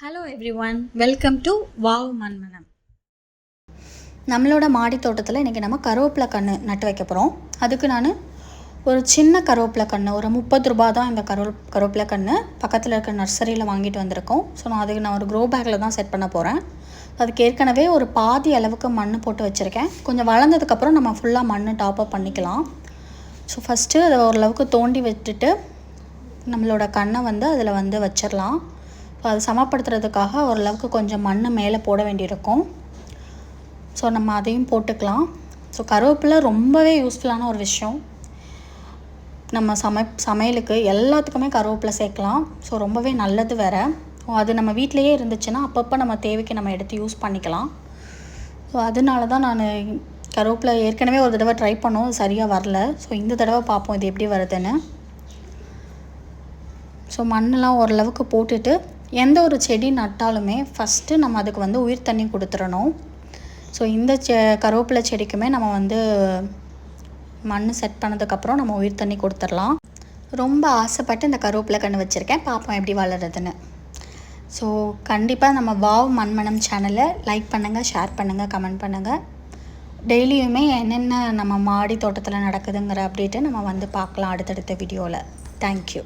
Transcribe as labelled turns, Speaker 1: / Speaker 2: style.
Speaker 1: Hello everyone welcome to wow Manmanam
Speaker 2: நம்மளோட மாடி தோட்டத்தில் இன்றைக்கி நம்ம கருவேப்பிலை கன்று நட்டு வைக்க போகிறோம் அதுக்கு நான் ஒரு சின்ன கருவேப்பிலை கன்று ஒரு முப்பது ரூபா தான் இந்த கருவே கருவேப்பிலை கன்று பக்கத்தில் இருக்க நர்சரியில் வாங்கிட்டு வந்திருக்கோம். ஸோ நான் அதுக்கு நான் ஒரு க்ரோ பேக்கில் தான் செட் பண்ண போகிறேன் அதுக்கு ஏற்கனவே ஒரு பாதி அளவுக்கு மண் போட்டு வச்சுருக்கேன். கொஞ்சம் வளர்ந்ததுக்கப்புறம் நம்ம ஃபுல்லாக மண் டாப்அப் பண்ணிக்கலாம். ஸோ ஃபஸ்ட்டு அதை ஓரளவுக்கு தோண்டி விட்டுட்டு நம்மளோட கண்ணை வந்து அதில் வந்து வச்சிடலாம். ஸோ அது சமப்படுத்துறதுக்காக ஓரளவுக்கு கொஞ்சம் மண் மேலே போட வேண்டியிருக்கும். ஸோ நம்ம அதையும் போட்டுக்கலாம். ஸோ கருவேப்பிலை ரொம்பவே யூஸ்ஃபுல்லான ஒரு விஷயம். நம்ம சமை சமையலுக்கு எல்லாத்துக்குமே கருவேப்பிலை சேர்க்கலாம். ஸோ ரொம்பவே நல்லது வேறு. ஸோ அது நம்ம வீட்டிலையே இருந்துச்சுன்னா அப்பப்போ நம்ம தேவைக்கு நம்ம எடுத்து யூஸ் பண்ணிக்கலாம். ஸோ அதனால தான் நான் கருவேப்பிலை ஏற்கனவே ஒரு தடவை ட்ரை பண்ணோம். சரியாக வரல. ஸோ இந்த தடவை பார்ப்போம் இது எப்படி வருதுன்னு. ஸோ மண்ணெலாம் ஓரளவுக்கு போட்டுட்டு எந்த ஒரு செடி நட்டாலுமே ஃபஸ்ட்டு நம்ம அதுக்கு வந்து உயிர் தண்ணி கொடுத்துடணும். ஸோ இந்த செ கருவேப்பிலை செடிக்குமே நம்ம வந்து மண் செட் பண்ணதுக்கப்புறம் நம்ம உயிர் தண்ணி கொடுத்துடலாம். ரொம்ப ஆசைப்பட்டு இந்த கருவேப்பிலை கன்று வச்சுருக்கேன். பார்ப்போம் எப்படி வளருதுன்னு. ஸோ கண்டிப்பாக நம்ம வாவ் மண்மனம் சேனலை லைக் பண்ணுங்கள் ஷேர் பண்ணுங்கள் கமெண்ட் பண்ணுங்கள் டெய்லியுமே என்னென்ன நம்ம மாடி தோட்டத்தில் நடக்குதுங்கிற அப்டேட்டை நம்ம வந்து பார்க்கலாம் அடுத்தடுத்த வீடியோவில் தேங்க்யூ